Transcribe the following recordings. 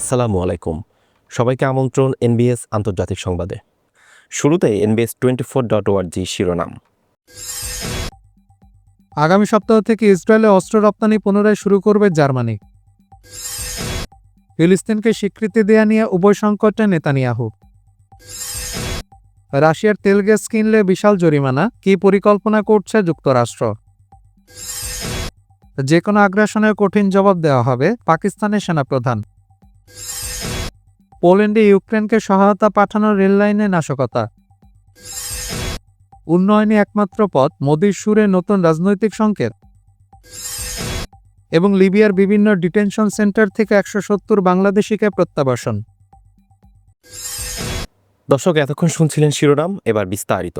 আসসালামু আলাইকুম। সবাইকে আমন্ত্রণ এনবিএস আন্তর্জাতিক সংবাদে। শুরুতে এনবিএস টোয়েন্টি ফোর ডট ওয়ার্জি শিরোনাম। আগামী সপ্তাহ থেকে ইসরায়েলে অস্ত্র রপ্তানি পুনরায় শুরু করবে জার্মানি। ফিলিস্তিনকে স্বীকৃতি দেয়া নিয়ে উভয় সংকটে নেতানিয়াহু। রাশিয়ার তেল গ্যাস কিনলে বিশাল জরিমানা, কি পরিকল্পনা করছে যুক্তরাষ্ট্র? যে কোনো আগ্রাসনের কঠিন জবাব দেওয়া হবে পাকিস্তানের সেনাপ্রধান। পোল্যান্ডে ইউক্রেনকে সহায়তা পাঠানোর রেললাইনে নাশকতা। উন্নয়নে একমাত্র পথ মোদির সুরে নতুন রাজনৈতিক সংকেত। এবং লিবিয়ার বিভিন্ন ডিটেনশন সেন্টার থেকে একশো সত্তর বাংলাদেশিকে প্রত্যাবাসন। দর্শক এতক্ষণ শুনছিলেন শিরোনাম এবার বিস্তারিত।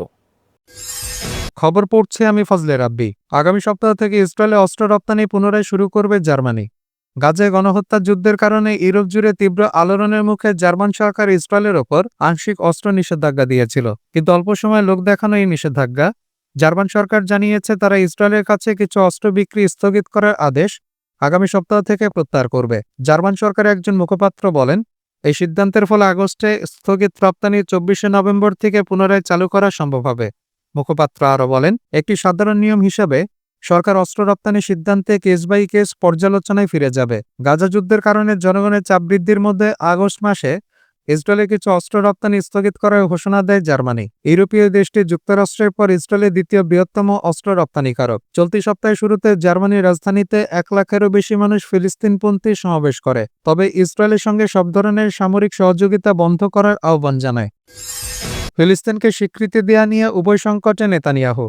খবর পড়ছে আমি ফজলে রাব্বি। আগামী সপ্তাহ থেকে ইসরায়েলে অস্ত্র রপ্তানি পুনরায় শুরু করবে জার্মানি। গাজায় গণহত্যা যুদ্ধের কারণে ইউরোপ জুড়ে তীব্র আলোড়নের মুখে জার্মান সরকার ইসরায়েলের ওপর আংশিক অস্ত্র নিষেধাজ্ঞা দিয়েছিল। কিন্তু অল্প সময় লোক দেখানো এই নিষেধাজ্ঞা, জার্মান সরকার জানিয়েছে তারা ইসরায়েলের কাছে কিছু অস্ত্র বিক্রি স্থগিত করার আদেশ আগামী সপ্তাহ থেকে প্রত্যাহার করবে। জার্মান সরকারের একজন মুখপাত্র বলেন, এই সিদ্ধান্তের ফলে আগস্টে স্থগিত রপ্তানি চব্বিশে নভেম্বর থেকে পুনরায় চালু করা সম্ভব হবে। মুখপাত্র আরও বলেন, একটি সাধারণ নিয়ম হিসেবে সরকার অস্ত্র রপ্তানি সিদ্ধান্তে কেস বাই কেস পর্যালোচনায় ফিরে যাবে। গাজা যুদ্ধের কারণে জনগণের চাপ বৃদ্ধির মধ্যে আগস্ট মাসে ইসরায়েলে কিছু অস্ত্র রপ্তানি স্থগিত করার ঘোষণা দেয় জার্মানি। ইউরোপীয় দেশটি যুক্তরাষ্ট্রের পর ইসরায়েলের দ্বিতীয় বৃহত্তম অস্ত্র রপ্তানিকারক। চলতি সপ্তাহের শুরুতে জার্মানির রাজধানীতে এক লাখেরও বেশি মানুষ ফিলিস্তিনপন্থী সমাবেশ করে। তবে ইসরায়েলের সঙ্গে সব ধরনের সামরিক সহযোগিতা বন্ধ করার আহ্বান জানায়। ফিলিস্তিনকে স্বীকৃতি দেয়া নিয়ে উভয় সংকটে নেতানিয়াহু।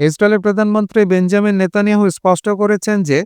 ইসরায়েলের প্রধানমন্ত্রী বেঞ্জামিন নেতানিয়াহু স্পষ্ট করেছেন যে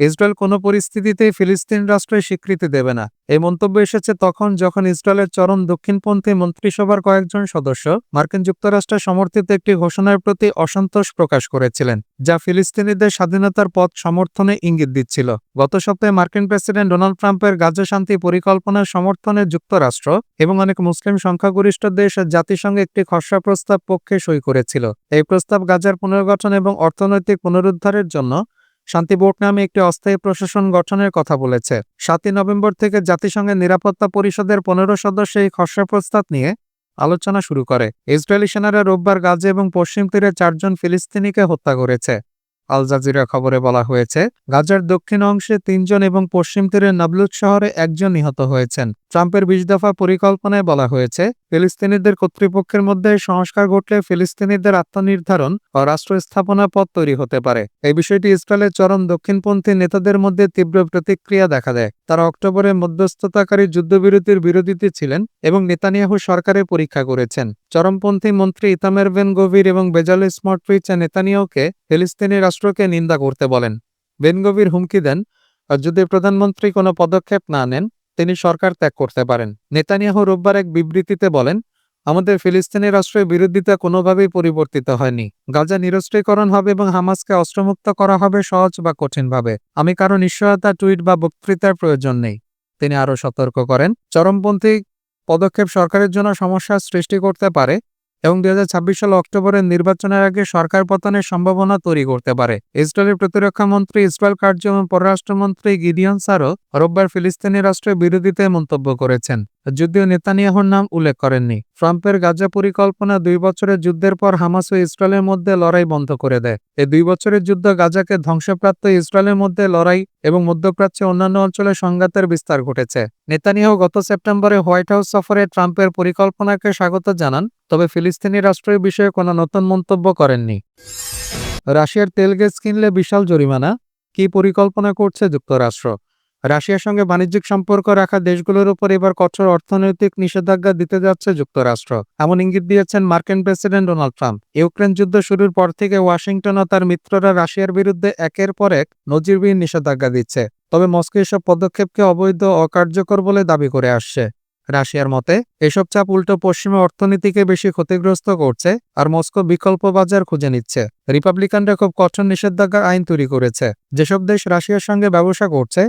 ইসরায়েল কোনো পরিস্থিতিতেই ফিলিস্তিন রাষ্ট্রের স্বীকৃতি দেবে না। এই মন্তব্য এসেছে তখন যখন ইসরায়েলের চরম দক্ষিণপন্থী মন্ত্রিসভার কয়েকজন সদস্য মার্কিন যুক্তরাষ্ট্রের সমর্থিত একটি ঘোষণার প্রতি অসন্তোষ প্রকাশ করেছিলেন, যা ফিলিস্তিনিদের স্বাধীনতার পথ সমর্থনে ইঙ্গিত দিচ্ছিল। গত সপ্তাহে মার্কিন প্রেসিডেন্ট ডোনাল্ড ট্রাম্পের গাজা শান্তি পরিকল্পনার সমর্থনে যুক্তরাষ্ট্র এবং অনেক মুসলিম সংখ্যাগরিষ্ঠ দেশ জাতিসংঘে একটি খসড়া প্রস্তাব পক্ষে সই করেছিল। এই প্রস্তাব গাজার পুনর্গঠন এবং অর্থনৈতিক পুনরুদ্ধারের জন্য শান্তি বোর্ড নামে একটি অস্থায়ী প্রশাসন গঠনের কথা বলেছে। সাতই নভেম্বর থেকে জাতিসংঘের নিরাপত্তা পরিষদের পনেরো সদস্য এই খসড়া প্রস্তাব নিয়ে আলোচনা শুরু করে। ইসরায়েলি সেনারা রোববার গাজে এবং পশ্চিম তীরে চারজন ফিলিস্তিনিকে হত্যা করেছে। আল জাজিরা খবরে বলা হয়েছে, গাজার দক্ষিণ অংশে তিনজন এবং পশ্চিম তীরের নাবলুদ শহরে একজন নিহত হয়েছেন। ট্রাম্পের বিশ দফা পরিকল্পনায় বলা হয়েছে ফিলিস্তিনিদের কর্তৃপক্ষের মধ্যে সংস্কার ঘটলে ফিলিস্তিনিদের আত্মনির্ধারণ ও রাষ্ট্র স্থাপনা পথ তৈরি হতে পারে। এই বিষয়টি ইসরায়েলের চরম দক্ষিণপন্থী নেতাদের মধ্যে তীব্র প্রতিক্রিয়া দেখা দেয়। তারা অক্টোবরে মধ্যস্থতাকারী যুদ্ধবিরতির বিরোধীতে ছিলেন এবং নেতানিয়াহু সরকারের পরীক্ষা করেছেন। চরমপন্থী মন্ত্রী ইতামের বেন গভীর এবং বেজাল স্মর্ট্রিচ নেতানিয়াহুকে ফিলিস্তিনি রাষ্ট্রকে নিন্দা করতে বলেন। বেন গভীর হুমকি দেন আর যদি প্রধানমন্ত্রী কোনো পদক্ষেপ না নেন তিনি সরকার ত্যাগ করতে পারেন। নেতানিয়াহু রোববার এক বিবৃতিতে বলেন, আমাদের ফিলিস্তিনি রাষ্ট্রের বিরোধিতা কোনোভাবেই পরিবর্তিত হয়নি। গাজা নিরস্ত্রীকরণ হবে এবং হামাসকে অস্ত্রমুক্ত করা হবে সহজ বা কঠিনভাবে। আমি কারও নিশ্চয়তা টুইট বা বক্তৃতার প্রয়োজন নেই। তিনি আরও সতর্ক করেন, চরমপন্থী পদক্ষেপ সরকারের জন্য সমস্যা সৃষ্টি করতে পারে এবং দুই হাজার সাল অক্টোবরের নির্বাচনের আগে সরকার পতনের সম্ভাবনা তৈরি করতে পারে। ইসরায়েলের প্রতিরক্ষা মন্ত্রী, ইসরায়েল কার্য এবং পররাষ্ট্রমন্ত্রী গিডিয়ন সারো রোববার ফিলিস্তিনি রাষ্ট্রের বিরোধিতায় মন্তব্য করেছেন। যদিও নেতানিয়াহুর নাম উল্লেখ করেননি। ট্রাম্পের গাজা পরিকল্পনা দুই বছরের যুদ্ধের পর হামাস ও ইসরায়েলের মধ্যে লড়াই বন্ধ করে দেয়। এই দুই বছরের যুদ্ধ গাজাকে ধ্বংসপ্রাপ্ত ইসরায়েলের মধ্যে লড়াই এবং মধ্যপ্রাচ্যে অন্যান্য অঞ্চলে সংঘাতের বিস্তার ঘটেছে। নেতানিয়াহু গত সেপ্টেম্বরে হোয়াইট হাউস সফরে ট্রাম্পের পরিকল্পনাকে স্বাগত জানান, তবে ফিলিস্তিনি রাষ্ট্রের বিষয়ে কোনো নতুন মন্তব্য করেননি। রাশিয়ার তেল গ্যাস কিনলে বিশাল জরিমানা? কি পরিকল্পনা করছে যুক্তরাষ্ট্র? রাশিয়ার সঙ্গে বাণিজ্যিক সম্পর্ক রাখা দেশগুলোর উপর এবার কঠোর অর্থনৈতিক নিষেধাজ্ঞা দিতে যাচ্ছে যুক্তরাষ্ট্র। এমন ইঙ্গিত দিয়েছেন মার্কিন প্রেসিডেন্ট ডোনাল্ড ট্রাম্প। ইউক্রেন যুদ্ধ শুরুর পর থেকে ওয়াশিংটন ও তার মিত্ররা রাশিয়ার বিরুদ্ধে একের পর এক নজিরবিহীন নিষেধাজ্ঞা দিচ্ছে। তবে মস্কো এসব পদক্ষেপকে অবৈধ অকার্যকর বলে দাবি করে আসছে। রাশিয়ার মতে, এসব চাপ উল্টো পশ্চিমা অর্থনীতিকে বেশি ক্ষতিগ্রস্ত করছে আর মস্কো বিকল্প বাজার খুঁজে নিচ্ছে। রিপাবলিকানরা খুব কঠোর নিষেধাজ্ঞার আইন তৈরি করেছে। যেসব দেশ রাশিয়ার সঙ্গে ব্যবসা করছে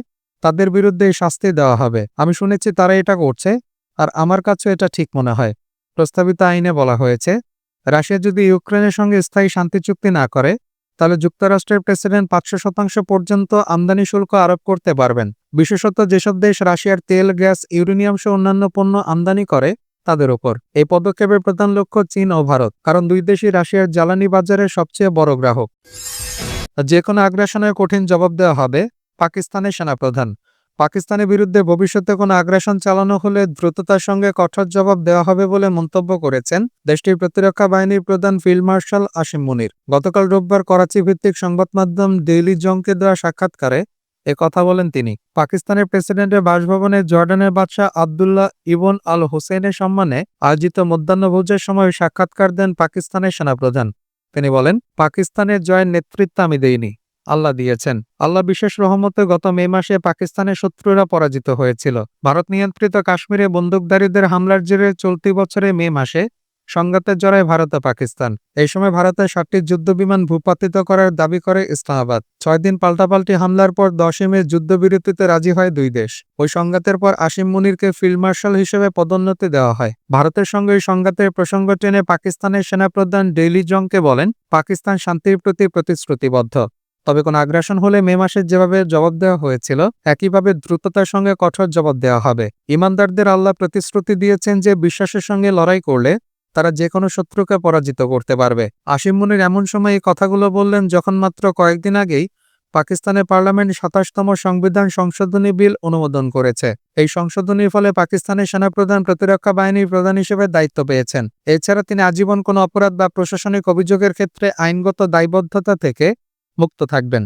তাদের বিরুদ্ধে শাস্তি দেওয়া হবে। আমি শুনেছি তারা এটা করছে, আর আমার কাছে এটা ঠিক মনে হয়। প্রস্তাবিত আইনে বলা হয়েছে, রাশিয়া যদি ইউক্রেনের সঙ্গে স্থায়ী শান্তি চুক্তি না করে, তাহলে যুক্তরাষ্ট্রের প্রেসিডেন্ট পাঁচশো শতাংশ পর্যন্ত আমদানি শুল্ক আরোপ করতে পারবেন। বিশেষত যেসব দেশ রাশিয়ার তেল, গ্যাস, ইউরেনিয়াম সহ অন্যান্য পণ্য আমদানি করে, তাদের ওপর। এই পদক্ষেপের প্রধান লক্ষ্য চীন ও ভারত, কারণ দুই দেশই রাশিয়ার জ্বালানি বাজারের সবচেয়ে বড় গ্রাহক। যে কোনো আগ্রাসনের কঠিন জবাব দেওয়া হবে পাকিস্তানের সেনাপ্রধান। পাকিস্তানের বিরুদ্ধে ভবিষ্যতে কোনো আগ্রাসন চালানো হলে দ্রুততার সঙ্গে কঠোর জবাব দেওয়া হবে বলে মন্তব্য করেছেন দেশটির প্রতিরক্ষা বাহিনীর প্রধান ফিল্ড মার্শাল আসিম মুনির। গতকাল রোববার করাচি ভিত্তিক সংবাদ মাধ্যম ডেইলি জংকে দেওয়া সাক্ষাৎকারে এ কথা বলেন তিনি। পাকিস্তানের প্রেসিডেন্টের বাসভবনে জর্ডানের বাদশাহ আবদুল্লাহ ইবন আল হোসেনের সম্মানে আয়োজিত মধ্যাহ্নভোজের সময় সাক্ষাৎকার দেন পাকিস্তানের সেনাপ্রধান। তিনি বলেন, পাকিস্তানের জয়ের নেতৃত্ব আমি দেইনি। আল্লাহ দিয়েছেন। আল্লাহ বিশেষ রহমতে গত মে মাসে পাকিস্তানের শত্রুরা পরাজিত হয়েছিল। ভারত নিয়ন্ত্রিত কাশ্মীরে বন্দুকধারীদের হামলার জেরে চলতি বছরে মে মাসে সংঘাতের জড়ায় ভারত ও পাকিস্তান। এই সময় ভারতের সাতটি যুদ্ধবিমান ভূপাতিত করার দাবি করে ইসলামাবাদ। ছয় দিন পাল্টাপাল্টি হামলার পর দশই মে যুদ্ধবিরতিতে রাজি হয় দুই দেশ। ওই সংঘাতের পর আসিম মুনিরকে ফিল্ড মার্শাল হিসেবে পদোন্নতি দেওয়া হয়। ভারতের সঙ্গে এই সংঘাতের প্রসঙ্গ টেনে পাকিস্তানের সেনাপ্রধান ডেইলি জংকে বলেন, পাকিস্তান শান্তির প্রতি প্রতিশ্রুতিবদ্ধ। তবে কোনো আগ্রাসন হলে মে মাসে যেভাবে জবাব দেওয়া হয়েছিল, একইভাবে দ্রুততার সঙ্গে কঠোর জবাব দেওয়া হবে। ইমানদারদের আল্লাহ প্রতিশ্রুতি দিয়েছেন যে বিশ্বাসের সঙ্গে লড়াই করলে তারা যে কোনো শত্রুকে পরাজিত করতে পারবে। আসিম মুনির এমন সময় এই কথাগুলো বললেন যখন মাত্র কয়েকদিন আগেই পাকিস্তানের পার্লামেন্ট সাতাশতম সংবিধান সংশোধনী বিল অনুমোদন করেছে। এই সংশোধনীর ফলে পাকিস্তানের সেনাপ্রধান প্রতিরক্ষা বাহিনীর প্রধান হিসেবে দায়িত্ব পেয়েছেন। এছাড়া তিনি আজীবন কোনো অপরাধ বা প্রশাসনিক অভিযোগের ক্ষেত্রে আইনগত দায়বদ্ধতা থেকে মুক্ত থাকবেন।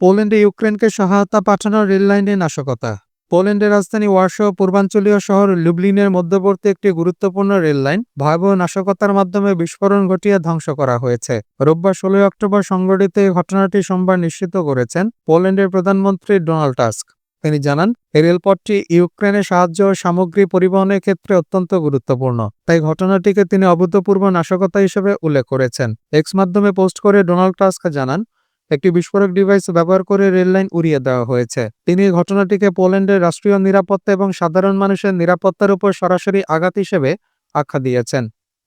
পোল্যান্ডে ইউক্রেনকে সহায়তা পাঠানোর রেললাইনে নাশকতা। পোল্যান্ডের রাজধানী ওয়ার্সো পূর্বাঞ্চলীয় শহর লুবলিনের মধ্যবর্তী একটি গুরুত্বপূর্ণ রেললাইন ভয়াবহ নাশকতার মাধ্যমে বিস্ফোরণ ঘটিয়ে ধ্বংস করা হয়েছে। রোববার ষোলোই অক্টোবর সংঘটিত এই ঘটনাটি সোমবার নিশ্চিত করেছেন পোল্যান্ডের প্রধানমন্ত্রী ডোনাল্ড টাস্ক। তিনি জানান এই রেলপথটি ইউক্রেনের সাহায্য ও সামগ্রী পরিবহনের ক্ষেত্রে অত্যন্ত গুরুত্বপূর্ণ। তাই ঘটনাটিকে তিনি অভূতপূর্ব নাশকতা হিসেবে উল্লেখ করেছেন। এক্স মাধ্যমে পোস্ট করে ডোনাল্ড টাস্ক জানান, একটি বিস্ফোরক ডিভাইস ব্যবহার করে রেললাইন উড়িয়ে দেওয়া হয়েছে। তিনি ঘটনাটিকে পোল্যান্ডের রাষ্ট্রীয় নিরাপত্তা এবং সাধারণ মানুষের নিরাপত্তার উপর সরাসরি আঘাত হিসেবে আখ্যা দিয়েছেন।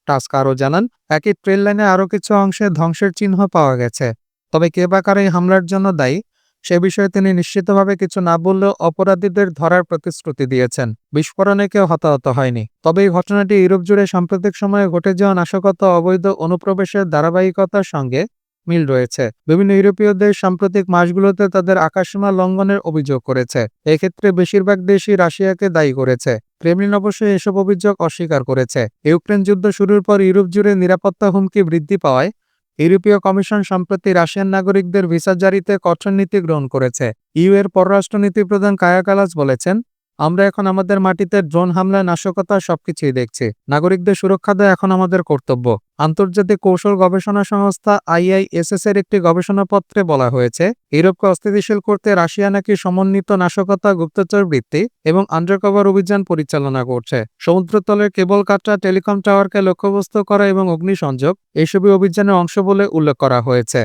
টাস্ক আরও জানান, একই ট্রেন লাইনে আরও কিছু অংশে ধ্বংসের চিহ্ন পাওয়া গেছে। তবে কে বা কারা এই হামলার জন্য দায়ী সে বিষয়ে তিনি নিশ্চিতভাবে কিছু না বললেও অপরাধীদের ধরার প্রতিশ্রুতি দিয়েছেন। বিস্ফোরণে কেউ হতাহত হয়নি। তবে এই ঘটনাটি ইউরোপ জুড়ে সাম্প্রতিক সময়ে ঘটে যাওয়া নাশকতা অবৈধ অনুপ্রবেশের ধারাবাহিকতার সঙ্গে মিল রয়েছে। বিভিন্ন ইউরোপীয় দেশ সাম্প্রতিক মাসগুলোতে তাদের আকাশসীমা লঙ্ঘনের অভিযোগ করেছে। এক্ষেত্রে বেশিরভাগ দেশই রাশিয়াকে দায়ী করেছে। ক্রেমলিন অবশ্যই এসব অভিযোগ অস্বীকার করেছে। ইউক্রেন যুদ্ধ শুরুর পর ইউরোপ জুড়ে নিরাপত্তা হুমকি বৃদ্ধি পাওয়ায় ইউরোপীয় কমিশন সম্প্রতি রাশিয়ান নাগরিকদের ভিসা জারিতে কঠোর নীতি গ্রহণ করেছে। ইউ এর পররাষ্ট্রনীতি প্রধান কায়া কালাস বলেছেন আমরা এখন আমাদের মাটিতে ড্রোন হামলা, নাশকতা সবকিছুই দেখছি। নাগরিকদের সুরক্ষা দেওয়া এখন আমাদের কর্তব্য। আন্তর্জাতিক কৌশল গবেষণা সংস্থা আইআইএসএস এর একটি গবেষণাপত্রে বলা হয়েছে, ইউরোপকে অস্থিতিশীল করতে রাশিয়া নাকি সমন্বিত নাশকতা, গুপ্তচর বৃত্তি এবং আন্ডারকভার অভিযান পরিচালনা করছে। সমুদ্রতলের কেবল কাটরা টেলিকম টাওয়ারকে লক্ষ্যবস্তু করা এবং অগ্নিসংযোগ এইসবই অভিযানের অংশ বলে উল্লেখ করা হয়েছে।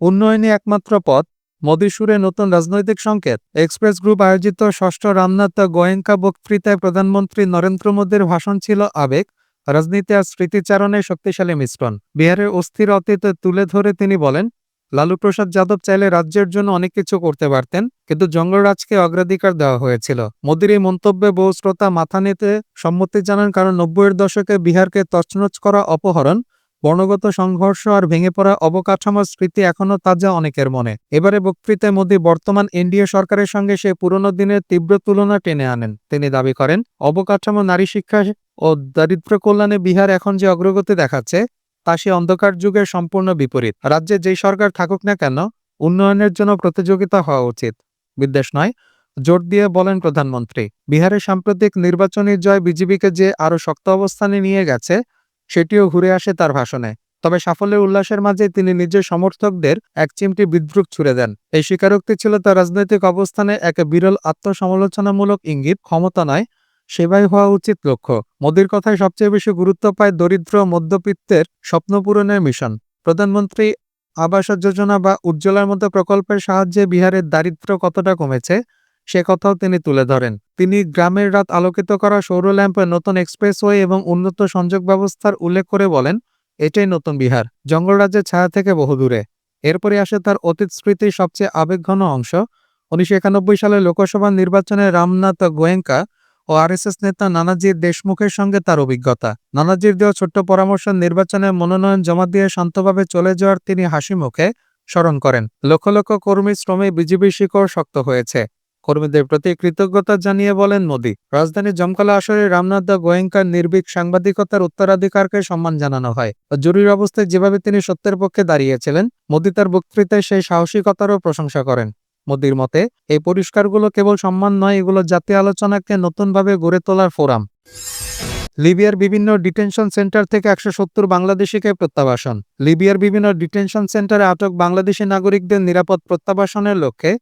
উন্নয়নে একমাত্র পথ মোদী সুরে নতুন রাজনৈতিক সংকেত। এক্সপ্রেস গ্রুপ আয়োজিত ষষ্ঠ রামনাথ গোয়েঙ্কা বক্তৃতায় প্রধানমন্ত্রী নরেন্দ্র মোদীর ভাষণ ছিল আবেগ, রাজনীতি আর স্মৃতিচারণের শক্তিশালী মিশ্রণ। বিহারের অস্থির অতীত তুলে ধরে তিনি বলেন, লালু প্রসাদ যাদব চাইলে রাজ্যের জন্য অনেক কিছু করতে পারতেন, কিন্তু জঙ্গলরাজকে অগ্রাধিকার দেওয়া হয়েছিল। মোদীর এই মন্তব্যে বহু শ্রোতা মাথা নিতে সম্মতি জানান, কারণ নব্বইয়ের দশকে বিহারকে তছনছ করা অপহরণ বর্ণগত সংঘর্ষ আর ভেঙে পড়া অবকাঠামোর স্মৃতি এখনও তাজা অনেকের মনে। এবারে বক্তৃতায় মোদী বর্তমান এনডিএ সরকারের সঙ্গে সে পুরনো দিনের তীব্র তুলনা টেনে আনেন। তিনি দাবি করেন, অবকাঠামো নারী শিক্ষা ও দারিদ্র কল্যাণে বিহার এখন যে অগ্রগতি দেখাচ্ছে, তা সে অন্ধকার যুগের সম্পূর্ণ বিপরীত। রাজ্যে যেই সরকার থাকুক না কেন, উন্নয়নের জন্য প্রতিযোগিতা হওয়া উচিত। বিদ্বেষ নয়, জোর দিয়ে বলেন প্রধানমন্ত্রী, বিহারের সাম্প্রতিক নির্বাচনী জয় বিজেপিকে যে আরও শক্ত অবস্থানে নিয়ে গেছে সেটিও ঘুরে আসে তার ভাষণে। তবে সাফল্যের উল্লাসের মাঝে তিনি নিজের সমর্থকদের এক চিমটি বিদ্রুপ ছুড়ে দেন। এই স্বীকারোক্তি ছিল তার রাজনৈতিক অবস্থানে এক বিরল আত্মসমালোচনামূলক ইঙ্গিত, ক্ষমতা নয়, সেবাই হওয়া উচিত লক্ষ্য। মোদীর কথায় সবচেয়ে বেশি গুরুত্ব পায় দরিদ্র মধ্যবিত্তের স্বপ্ন পূরণের মিশন। প্রধানমন্ত্রী আবাস যোজনা বা উজ্জ্বলার মতো প্রকল্পের সাহায্যে বিহারের দারিদ্র্য কতটা কমেছে? সে কথাও তিনি তুলে ধরেন। তিনি গ্রামের রাত আলোকিত করা সৌর ল্যাম্পের নতুন এক্সপ্রেসওয়ে এবং উন্নত সংযোগ ব্যবস্থার উল্লেখ করে বলেন, এটাই নতুন বিহার। জঙ্গলরাজ্যের ছায়া থেকে বহুদূরে এরপরে আসে তার অতীত স্মৃতির সবচেয়ে আবেগঘন অংশ। উনিশশো একানব্বই সালে লোকসভা নির্বাচনে রামনাথ গোয়েঙ্কা ও আরএসএস নেতা নানাজির দেশমুখের সঙ্গে তার অভিজ্ঞতা। নানাজির দেওয়া ছোট্ট পরামর্শ নির্বাচনে মনোনয়ন জমা দিয়ে শান্তভাবে চলে যাওয়ার তিনি হাসি মুখে স্মরণ করেন। লক্ষ লক্ষ কর্মী শ্রমে বিজেপির শিকড় শক্ত হয়েছে। কর্মীদের প্রতি কৃতজ্ঞতা জানিয়ে বলেন মোদী। রাজধানী জমকালা আসরে রামনাথ দা গোয়েঙ্কার নির্ভীক সাংবাদিকতার উত্তরাধিকারকে সম্মান জানানো হয় জরুরি অবস্থায় যেভাবে তিনি সত্যের পক্ষে দাঁড়িয়েছিলেন, মোদী তার বক্তৃতায় সেই সাহসিকতারও প্রশংসা করেন। মোদীর মতে, এই পুরস্কারগুলো কেবল সম্মান নয়, এগুলো জাতীয় আলোচনাকে নতুনভাবে গড়ে তোলার ফোরাম। লিবিয়ার বিভিন্ন ডিটেনশন সেন্টার থেকে একশো সত্তর বাংলাদেশিকে প্রত্যাবাসন। লিবিয়ার বিভিন্ন ডিটেনশন সেন্টারে আটক বাংলাদেশি নাগরিকদের নিরাপদ প্রত্যাবাসনের লক্ষ্যে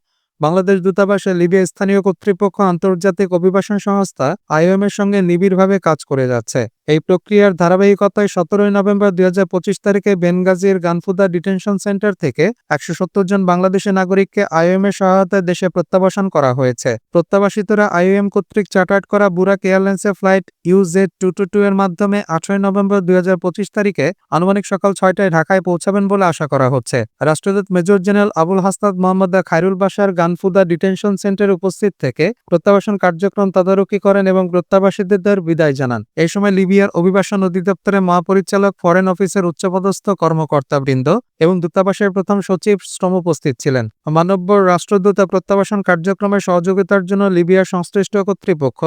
বাংলাদেশ দূতাবাসে লিবিয়া স্থানীয় কর্তৃপক্ষ আন্তর্জাতিক অভিবাসন সংস্থা আইওএম এর সঙ্গে নিবিড়ভাবে কাজ করে যাচ্ছে। এই প্রক্রিয়ার ধারাবাহিকতায় সতেরোই নভেম্বর দুই হাজার পঁচিশ তারিখে বেনগাজির গানফুদা ডিটেনশন সেন্টার থেকে একশো সত্তর জন বাংলাদেশি নাগরিককে আইওএম এর সহায়তায় দেশে প্রত্যাবাসন করা হয়েছে। প্রত্যাবাসিতরা আইওএম কর্তৃক চার্টার্ড করা বুরাক এয়ারলাইন্সের flight UZ two two two এর মাধ্যমে আঠারোই নভেম্বর দুই হাজার পঁচিশ তারিখে আনুমানিক সকাল ছয়টায় ঢাকায় পৌঁছাবেন বলে আশা করা হচ্ছে। রাষ্ট্রদূত major general Abul Hasnad Mohammad Khairul Basar Ganfouda detention centre উপস্থিত থেকে প্রত্যাবাসন কার্যক্রম তদারকি করেন এবং প্রত্যাবাসীদের বিদায় জানান। এই সময় লিবিয়ার অভিবাসন অধিদপ্তরের মহাপরিচালক ফরেন অফিসের উচ্চপদস্থ কর্মকর্তাবৃন্দ এবং দূতাবাসের প্রথম সচিব শ্রম উপস্থিত ছিলেন। মানব্য রাষ্ট্রদূত প্রত্যাবাসন কার্যক্রমে সহযোগিতার জন্য লিবিয়ার সংশ্লিষ্ট কর্তৃপক্ষ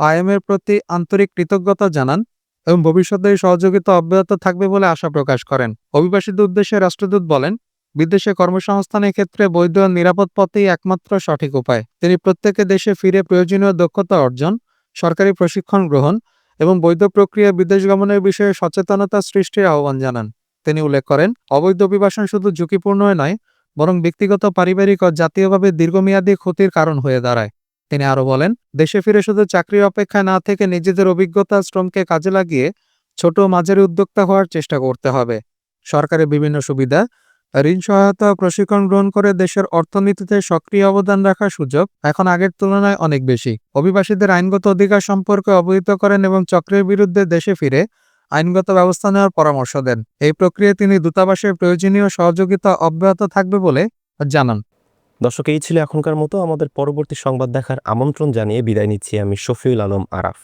আইএমের প্রতি আন্তরিক কৃতজ্ঞতা জানান এবং ভবিষ্যতে সহযোগিতা অব্যাহত থাকবে বলে আশা প্রকাশ করেন। অভিবাসীদের উদ্দেশ্যে রাষ্ট্রদূত বলেন, বিদেশে কর্মসংস্থানের ক্ষেত্রে বৈধ নিরাপদ পথেই একমাত্র সঠিক উপায়। তিনি প্রত্যেকে দেশে ফিরে প্রয়োজনীয় দক্ষতা অর্জন, সরকারি প্রশিক্ষণ গ্রহণ এবং বৈধ প্রক্রিয়া বিদেশ গমনের বিষয়ে সচেতনতা সৃষ্টির আহ্বান জানান। তিনি উল্লেখ করেন, অবৈধ অভিবাসন শুধু ঝুঁকিপূর্ণ নয়, বরং ব্যক্তিগত, পারিবারিক ও জাতীয়ভাবে দীর্ঘমেয়াদী ক্ষতির কারণ হয়ে দাঁড়ায়। তিনি আরও বলেন, দেশে ফিরে শুধু চাকরির অপেক্ষায় না থেকে নিজেদের অভিজ্ঞতা, শ্রমকে কাজে লাগিয়ে ছোট মাঝারি উদ্যোক্তা হওয়ার চেষ্টা করতে হবে। সরকারের বিভিন্ন সুবিধা ঋণ সহায়তা প্রশিক্ষণ গ্রহণ করে দেশের অর্থনীতিতে সক্রিয় অবদান রাখার সুযোগ এখন আগের তুলনায় অনেক বেশি। অভিবাসীদের আইনগত অধিকার সম্পর্কে অবহিত করেন এবং চক্রের বিরুদ্ধে দেশে ফিরে আইনগত ব্যবস্থা নেওয়ার পরামর্শ দেন। এই প্রক্রিয়ায় তিনি দূতাবাসের প্রয়োজনীয় সহযোগিতা অব্যাহত থাকবে বলে জানান। দর্শক, এই ছিল এখনকার মতো। আমাদের পরবর্তী সংবাদ দেখার আমন্ত্রণ জানিয়ে বিদায় নিচ্ছি আমি শফিউল আলম আরাফ।